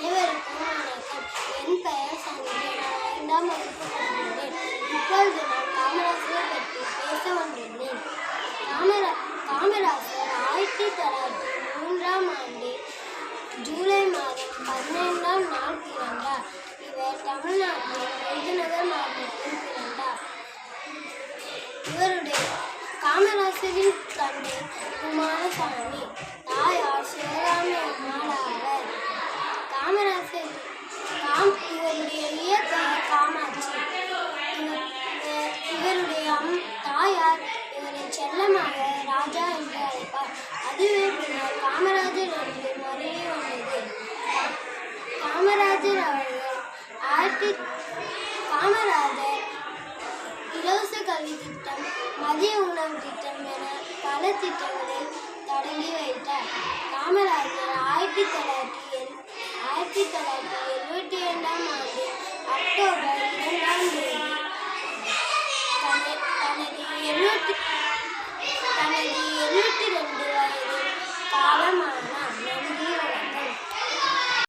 அனைவருக்கும் வணக்கம் என் பெயர் சந்திரன் நான் ஐந்தாம் வகுப்பு படிக்கிறேன் இப்பொழுது நான் காமராசரை பற்றி பேச வந்துள்ளேன் காமரா காமராசர் ஆயிரத்தி தொள்ளாயிரத்தி மூன்றாம் ஆண்டு ஜூலை மாதம் பதினைந்தாம் நாள் பிறந்தார் இவர் தமிழ்நாட்டில் விருதுநகர் மாவட்டத்தில் பிறந்தார் இவருடைய காமராசரின் தந்தை குமாரசாமி. காமராசர் காம் இவருடைய இயற்பெயர் காமாட்சி இவருடைய அம் தாயார் இவரை செல்லமாக ராஜா என்று அழைப்பார். அதுவே பின்னர் காமராஜர் அவர்கள் மருவி வந்தது காமராஜர் அவர்கள் ஆயிரத்தி காமராஜர் இலவச கல்வி திட்டம் மதிய உணவு திட்டம் என பல திட்டங்களை தொடங்கி வைத்தார். காமராஜர் ஆயிரத்தி தொள்ளாயிரத்தி ஆயிரத்தி தொள்ளாயிரத்தி எழுபத்தி இரண்டாம் ஆண்டு அக்டோபர் இரண்டாம் தேதி. தனது எழுபத்தி தனது எழுபத்தி